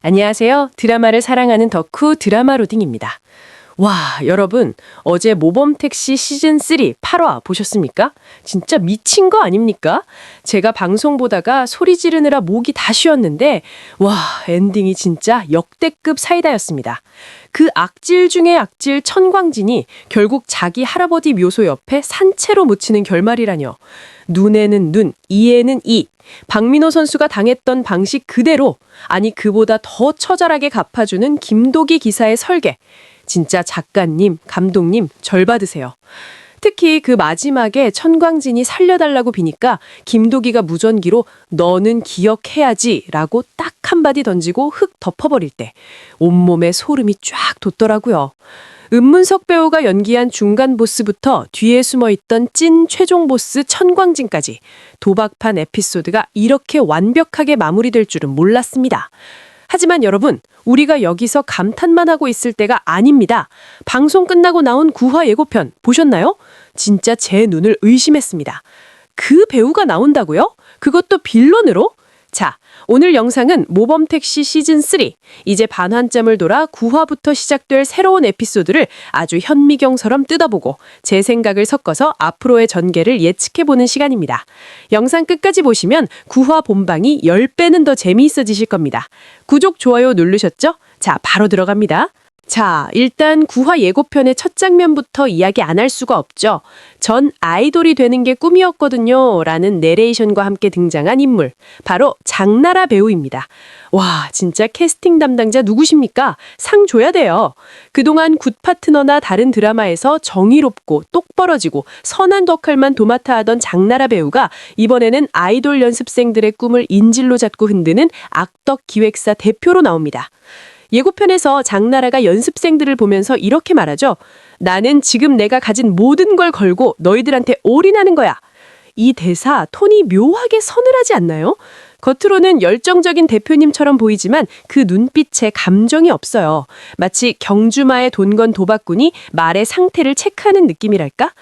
안녕하세요. 드라마를 사랑하는 덕후 드라마 로딩입니다. 와, 여러분, 어제 모범 택시 시즌 3 8화 보셨습니까? 진짜 미친 거 아닙니까? 제가 방송 보다가 소리 지르느라 목이 다 쉬었는데, 와, 엔딩이 진짜 역대급 사이다였습니다. 그 악질 중에 악질 천광진이 결국 자기 할아버지 묘소 옆에 산채로 묻히는 결말이라뇨. 눈에는 눈, 이에는 이. 박민호 선수가 당했던 방식 그대로, 아니 그보다 더 처절하게 갚아주는 김도기 기사의 설계. 진짜 작가님, 감독님 절 받으세요. 특히 그 마지막에 천광진이 살려달라고 비니까 김도기가 무전기로 너는 기억해야지 라고 딱 한마디 던지고 흙 덮어버릴 때 온몸에 소름이 쫙 돋더라고요. 은문석 배우가 연기한 중간 보스부터 뒤에 숨어 있던 찐 최종 보스 천광진까지 도박판 에피소드가 이렇게 완벽하게 마무리될 줄은 몰랐습니다. 하지만 여러분, 우리가 여기서 감탄만 하고 있을 때가 아닙니다. 방송 끝나고 나온 9화 예고편 보셨나요? 진짜 제 눈을 의심했습니다. 그 배우가 나온다고요? 그것도 빌런으로? 자, 오늘 영상은 모범택시 시즌3. 이제 반환점을 돌아 9화부터 시작될 새로운 에피소드를 아주 현미경처럼 뜯어보고 제 생각을 섞어서 앞으로의 전개를 예측해보는 시간입니다. 영상 끝까지 보시면 9화 본방이 10배는 더 재미있어지실 겁니다. 구독, 좋아요 누르셨죠? 자, 바로 들어갑니다. 자, 일단 9화 예고편의 첫 장면부터 이야기 안 할 수가 없죠. 전 아이돌이 되는 게 꿈이었거든요. 라는 내레이션과 함께 등장한 인물. 바로 장나라 배우입니다. 와, 진짜 캐스팅 담당자 누구십니까? 상 줘야 돼요. 그동안 굿 파트너나 다른 드라마에서 정의롭고 똑부러지고 선한 역할만 도맡아 하던 장나라 배우가 이번에는 아이돌 연습생들의 꿈을 인질로 잡고 흔드는 악덕 기획사 대표로 나옵니다. 예고편에서 장나라가 연습생들을 보면서 이렇게 말하죠. 나는 지금 내가 가진 모든 걸 걸고 너희들한테 올인하는 거야. 이 대사 톤이 묘하게 서늘하지 않나요? 겉으로는 열정적인 대표님처럼 보이지만 그 눈빛에 감정이 없어요. 마치 경주마의 돈건 도박꾼이 말의 상태를 체크하는 느낌이랄까?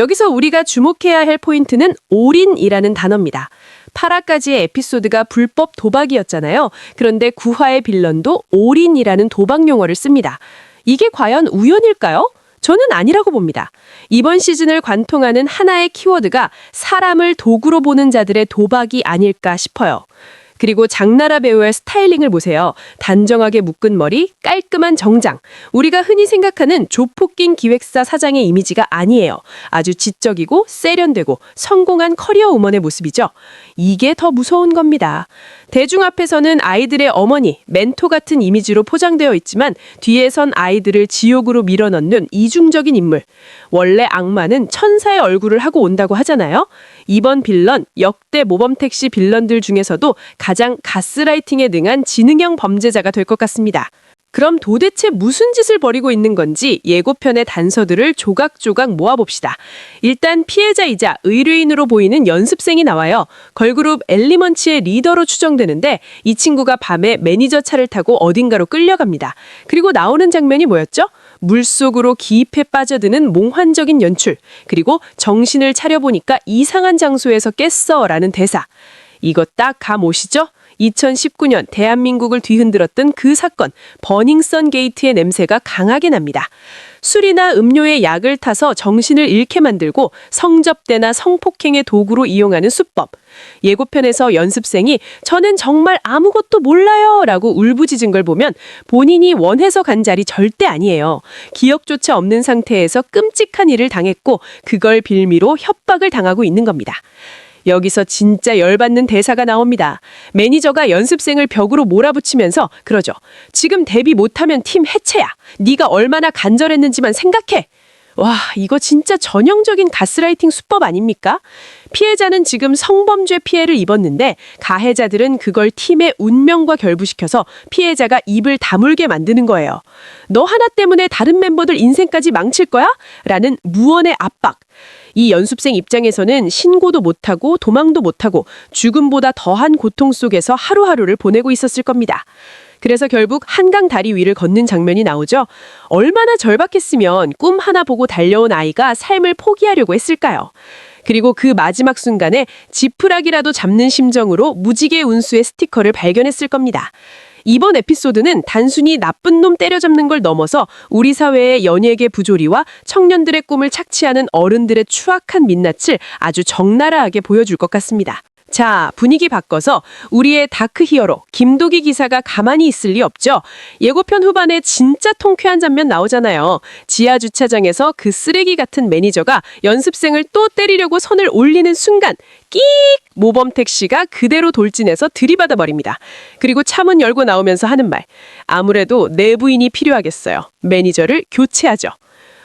여기서 우리가 주목해야 할 포인트는 올인이라는 단어입니다. 8화까지의 에피소드가 불법 도박이었잖아요. 그런데 9화의 빌런도 올인이라는 도박 용어를 씁니다. 이게 과연 우연일까요? 저는 아니라고 봅니다. 이번 시즌을 관통하는 하나의 키워드가 사람을 도구로 보는 자들의 도박이 아닐까 싶어요. 그리고 장나라 배우의 스타일링을 보세요. 단정하게 묶은 머리, 깔끔한 정장. 우리가 흔히 생각하는 조폭긴 기획사 사장의 이미지가 아니에요. 아주 지적이고 세련되고 성공한 커리어 우먼의 모습이죠. 이게 더 무서운 겁니다. 대중 앞에서는 아이들의 어머니, 멘토 같은 이미지로 포장되어 있지만 뒤에선 아이들을 지옥으로 밀어넣는 이중적인 인물. 원래 악마는 천사의 얼굴을 하고 온다고 하잖아요. 이번 빌런 역대 모범택시 빌런들 중에서도 가장 가스라이팅에 능한 지능형 범죄자가 될 것 같습니다. 그럼 도대체 무슨 짓을 벌이고 있는 건지 예고편의 단서들을 조각조각 모아봅시다. 일단 피해자이자 의뢰인으로 보이는 연습생이 나와요. 걸그룹 엘리먼치의 리더로 추정되는데 이 친구가 밤에 매니저 차를 타고 어딘가로 끌려갑니다. 그리고 나오는 장면이 뭐였죠? 물속으로 깊이 빠져드는 몽환적인 연출, 그리고 정신을 차려보니까 이상한 장소에서 깼어 라는 대사. 이거 딱 감 오시죠? 2019년 대한민국을 뒤흔들었던 그 사건, 버닝썬 게이트의 냄새가 강하게 납니다. 술이나 음료에 약을 타서 정신을 잃게 만들고 성접대나 성폭행의 도구로 이용하는 수법. 예고편에서 연습생이 저는 정말 아무것도 몰라요 라고 울부짖은 걸 보면 본인이 원해서 간 자리 절대 아니에요. 기억조차 없는 상태에서 끔찍한 일을 당했고 그걸 빌미로 협박을 당하고 있는 겁니다. 여기서 진짜 열받는 대사가 나옵니다. 매니저가 연습생을 벽으로 몰아붙이면서 그러죠. 지금 데뷔 못하면 팀 해체야. 네가 얼마나 간절했는지만 생각해. 와, 이거 진짜 전형적인 가스라이팅 수법 아닙니까? 피해자는 지금 성범죄 피해를 입었는데 가해자들은 그걸 팀의 운명과 결부시켜서 피해자가 입을 다물게 만드는 거예요. 너 하나 때문에 다른 멤버들 인생까지 망칠 거야? 라는 무언의 압박. 이 연습생 입장에서는 신고도 못하고 도망도 못하고 죽음보다 더한 고통 속에서 하루하루를 보내고 있었을 겁니다. 그래서 결국 한강 다리 위를 걷는 장면이 나오죠. 얼마나 절박했으면 꿈 하나 보고 달려온 아이가 삶을 포기하려고 했을까요? 그리고 그 마지막 순간에 지푸라기라도 잡는 심정으로 무지개 운수의 스티커를 발견했을 겁니다. 이번 에피소드는 단순히 나쁜 놈 때려잡는 걸 넘어서 우리 사회의 연예계 부조리와 청년들의 꿈을 착취하는 어른들의 추악한 민낯을 아주 적나라하게 보여줄 것 같습니다. 자, 분위기 바꿔서 우리의 다크 히어로 김도기 기사가 가만히 있을 리 없죠. 예고편 후반에 진짜 통쾌한 장면 나오잖아요. 지하 주차장에서 그 쓰레기 같은 매니저가 연습생을 또 때리려고 손을 올리는 순간 끼익 모범 택시가 그대로 돌진해서 들이받아 버립니다. 그리고 차문 열고 나오면서 하는 말. 아무래도 내부인이 필요하겠어요. 매니저를 교체하죠.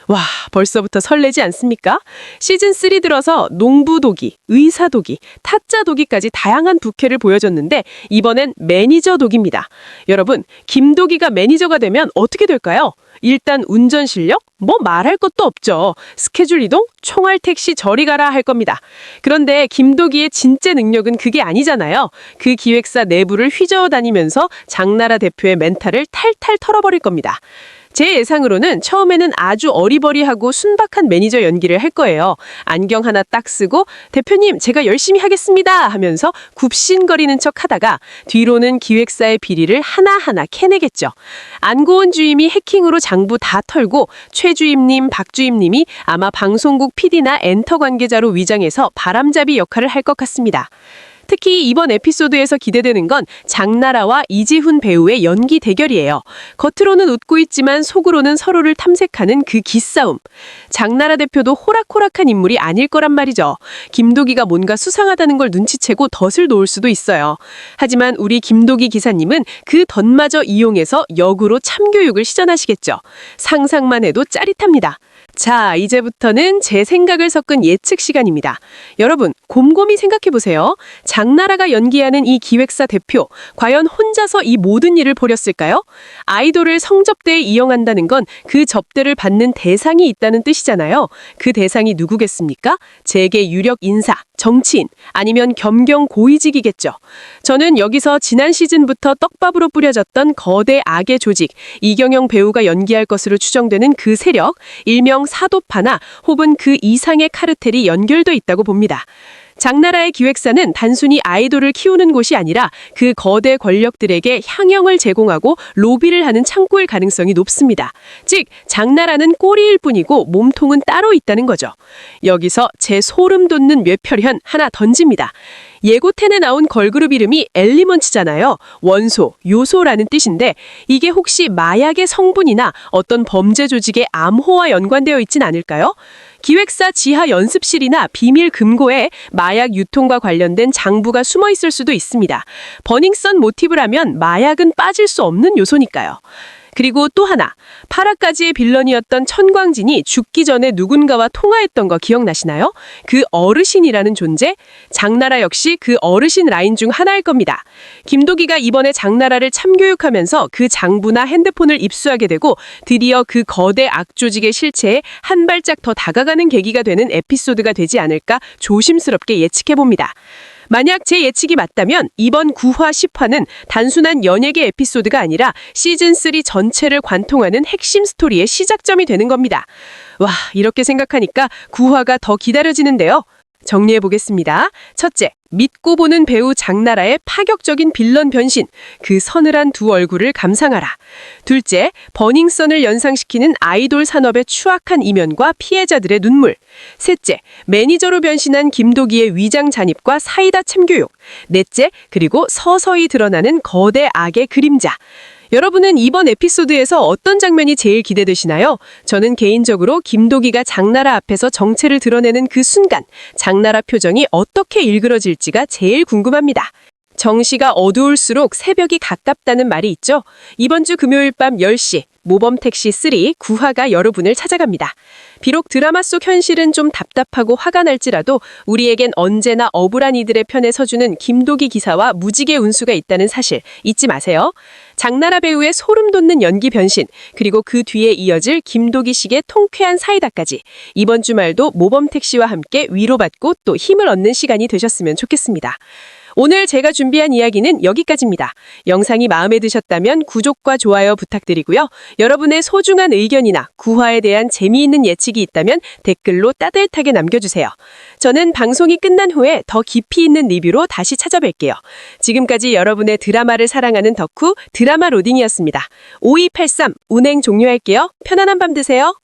와, 벌써부터 설레지 않습니까? 시즌 3 들어서 농부도기, 의사도기, 타짜도기까지 다양한 부캐를 보여줬는데 이번엔 매니저도기입니다. 여러분, 김도기가 매니저가 되면 어떻게 될까요? 일단 운전 실력? 뭐 말할 것도 없죠. 스케줄 이동? 총알 택시 저리 가라 할 겁니다. 그런데 김도기의 진짜 능력은 그게 아니잖아요. 그 기획사 내부를 휘저어 다니면서 장나라 대표의 멘탈을 탈탈 털어버릴 겁니다. 제 예상으로는 처음에는 아주 어리버리하고 순박한 매니저 연기를 할 거예요. 안경 하나 딱 쓰고 대표님 제가 열심히 하겠습니다 하면서 굽신거리는 척 하다가 뒤로는 기획사의 비리를 하나하나 캐내겠죠. 안고은 주임이 해킹으로 장부 다 털고 최 주임님, 박 주임님이 아마 방송국 PD나 엔터 관계자로 위장해서 바람잡이 역할을 할 것 같습니다. 특히 이번 에피소드에서 기대되는 건 장나라와 이지훈 배우의 연기 대결이에요. 겉으로는 웃고 있지만 속으로는 서로를 탐색하는 그 기싸움. 장나라 대표도 호락호락한 인물이 아닐 거란 말이죠. 김도기가 뭔가 수상하다는 걸 눈치채고 덫을 놓을 수도 있어요. 하지만 우리 김도기 기사님은 그 덫마저 이용해서 역으로 참교육을 시전하시겠죠. 상상만 해도 짜릿합니다. 자, 이제부터는 제 생각을 섞은 예측 시간입니다. 여러분, 곰곰이 생각해 보세요. 장나라가 연기하는 이 기획사 대표, 과연 혼자서 이 모든 일을 벌였을까요? 아이돌을 성접대에 이용한다는 건 그 접대를 받는 대상이 있다는 뜻이잖아요. 그 대상이 누구겠습니까? 재계 유력 인사, 정치인, 아니면 겸경 고위직이겠죠. 저는 여기서 지난 시즌부터 떡밥으로 뿌려졌던 거대 악의 조직, 이경영 배우가 연기할 것으로 추정되는 그 세력, 일명 사도파나 혹은 그 이상의 카르텔이 연결돼 있다고 봅니다. 장나라의 기획사는 단순히 아이돌을 키우는 곳이 아니라 그 거대 권력들에게 향형을 제공하고 로비를 하는 창구일 가능성이 높습니다. 즉, 장나라는 꼬리일 뿐이고 몸통은 따로 있다는 거죠. 여기서 제 소름 돋는 뇌혈현 하나 던집니다. 예고텐에 나온 걸그룹 이름이 엘리먼츠잖아요. 원소, 요소라는 뜻인데 이게 혹시 마약의 성분이나 어떤 범죄 조직의 암호와 연관되어 있진 않을까요? 기획사 지하 연습실이나 비밀 금고에 마약 유통과 관련된 장부가 숨어 있을 수도 있습니다. 버닝썬 모티브라면 마약은 빠질 수 없는 요소니까요. 그리고 또 하나, 파라까지의 빌런이었던 천광진이 죽기 전에 누군가와 통화했던 거 기억나시나요? 그 어르신이라는 존재? 장나라 역시 그 어르신 라인 중 하나일 겁니다. 김도기가 이번에 장나라를 참교육하면서 그 장부나 핸드폰을 입수하게 되고 드디어 그 거대 악조직의 실체에 한 발짝 더 다가가는 계기가 되는 에피소드가 되지 않을까 조심스럽게 예측해봅니다. 만약 제 예측이 맞다면 이번 9화 10화는 단순한 연예계 에피소드가 아니라 시즌3 전체를 관통하는 핵심 스토리의 시작점이 되는 겁니다. 와, 이렇게 생각하니까 9화가 더 기다려지는데요. 정리해 보겠습니다. 첫째, 믿고 보는 배우 장나라의 파격적인 빌런 변신, 그 서늘한 두 얼굴을 감상하라. 둘째, 버닝썬을 연상시키는 아이돌 산업의 추악한 이면과 피해자들의 눈물. 셋째, 매니저로 변신한 김도기의 위장 잔입과 사이다 참교육. 넷째, 그리고 서서히 드러나는 거대 악의 그림자. 여러분은 이번 에피소드에서 어떤 장면이 제일 기대되시나요? 저는 개인적으로 김도기가 장나라 앞에서 정체를 드러내는 그 순간 장나라 표정이 어떻게 일그러질지가 제일 궁금합니다. 정시가 어두울수록 새벽이 가깝다는 말이 있죠. 이번 주 금요일 밤 10시 모범 택시 3 9화가 여러분을 찾아갑니다. 비록 드라마 속 현실은 좀 답답하고 화가 날지라도 우리에겐 언제나 억울한 이들의 편에 서주는 김도기 기사와 무지개 운수가 있다는 사실 잊지 마세요. 장나라 배우의 소름 돋는 연기 변신, 그리고 그 뒤에 이어질 김도기 식의 통쾌한 사이다까지 이번 주말도 모범 택시와 함께 위로받고 또 힘을 얻는 시간이 되셨으면 좋겠습니다. 오늘 제가 준비한 이야기는 여기까지입니다. 영상이 마음에 드셨다면 구독과 좋아요 부탁드리고요. 여러분의 소중한 의견이나 구화에 대한 재미있는 예측이 있다면 댓글로 따뜻하게 남겨주세요. 저는 방송이 끝난 후에 더 깊이 있는 리뷰로 다시 찾아뵐게요. 지금까지 여러분의 드라마를 사랑하는 덕후 드라마 로딩이었습니다. 5283 운행 종료할게요. 편안한 밤 되세요.